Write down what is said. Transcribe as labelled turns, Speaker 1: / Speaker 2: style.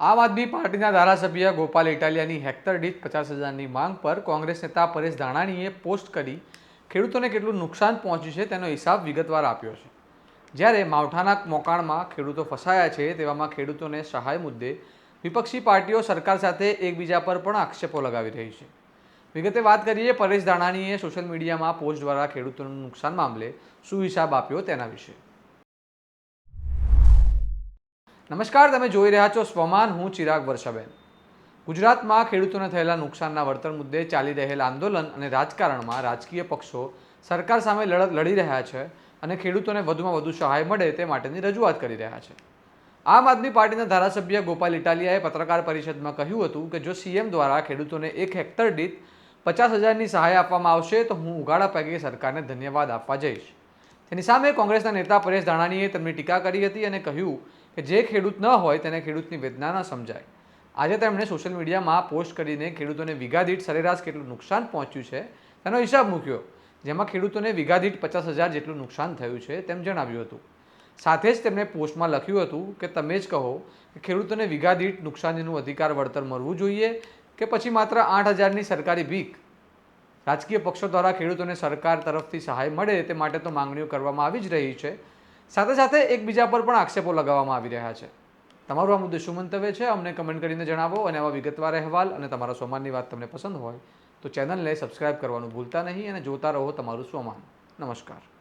Speaker 1: આમ આદમી પાર્ટીના ધારાસભ્ય ગોપાલ ઇટાલિયાની હેક્ટર દીઠ પચાસ હજારની માંગ પર કોંગ્રેસ નેતા પરેશ ધાનાણીએ પોસ્ટ કરી, ખેડૂતોને કેટલું નુકસાન પહોંચ્યું છે તેનો હિસાબ વિગતવાર આપ્યો છે. જ્યારે માવઠાના મોકાણમાં ખેડૂતો ફસાયા છે તેવામાં ખેડૂતોને સહાય મુદ્દે વિપક્ષી પાર્ટીઓ સરકાર સાથે એકબીજા પર પણ આક્ષેપો લગાવી રહી છે. વિગતે વાત કરીએ, પરેશ ધાનાણીએ સોશિયલ મીડિયામાં પોસ્ટ દ્વારા ખેડૂતોનું નુકસાન મામલે શું હિસાબ આપ્યો તેના વિશે. નમસ્કાર, તમે જોઈ રહ્યા છો સ્વમાન, હું ચિરાગ વર્ષાબેન. ગુજરાતમાં ખેડૂતોને થયેલા નુકસાનના વળતર મુદ્દે ચાલી રહેલા આંદોલન અને રાજકારણમાં રાજકીય પક્ષો સરકાર સામે લડત લડી રહ્યા છે અને ખેડૂતોને વધુમાં વધુ સહાય મળે તે માટેની રજૂઆત કરી રહ્યા છે. આમ આદમી પાર્ટીના ધારાસભ્ય ગોપાલ ઇટાલિયાએ પત્રકાર પરિષદમાં કહ્યું હતું કે જો સીએમ દ્વારા ખેડૂતોને એક હેક્ટર દીઠ પચાસ હજારની સહાય આપવામાં આવશે, તો હું ઉગાડા પૈકી સરકારને ધન્યવાદ આપવા જઈશ. તેની સામે કોંગ્રેસના નેતા પરેશ ધાણાનીએ તેમની ટીકા કરી હતી અને કહ્યું કે જે ખેડૂત ન હોય તેને ખેડૂતની વેદના ન સમજાય. આજે તેમણે સોશિયલ મીડિયામાં પોસ્ટ કરીને ખેડૂતોને વીઘા દીઠ સરેરાશ કેટલું નુકસાન પહોંચ્યું છે તેનો હિસાબ મૂક્યો, જેમાં ખેડૂતોને વીઘા પચાસ હજાર જેટલું નુકસાન થયું છે તેમ જણાવ્યું હતું. સાથે જ તેમણે પોસ્ટમાં લખ્યું હતું કે તમે જ કહો કે ખેડૂતોને વીઘા દીઠ નુકસાનીનું અધિકાર વળતર મળવું જોઈએ કે પછી માત્ર આઠ હજારની સરકારી ભીખ રાજકીય પક્ષો દ્વારા ખેડૂતોને સરકાર તરફથી સહાય મળે તે માટે તો માંગણીઓ કરવામાં આવી જ રહી છે. સાથે સાથે એકબીજા પર પણ આક્ષેપો લગાવવામાં આવી રહ્યા છે. તમારું આ મુદ્દે શું મંતવ્ય છે? અમને કમેન્ટ કરીને જણાવો અને આવા વિગતવાર અહેવાલ અને તમારા સોમાનની વાત તમને પસંદ હોય તો ચેનલને સબસ્ક્રાઇબ કરવાનું ભૂલતા નહીં અને જોતા રહો તમારું સોમાન. નમસ્કાર.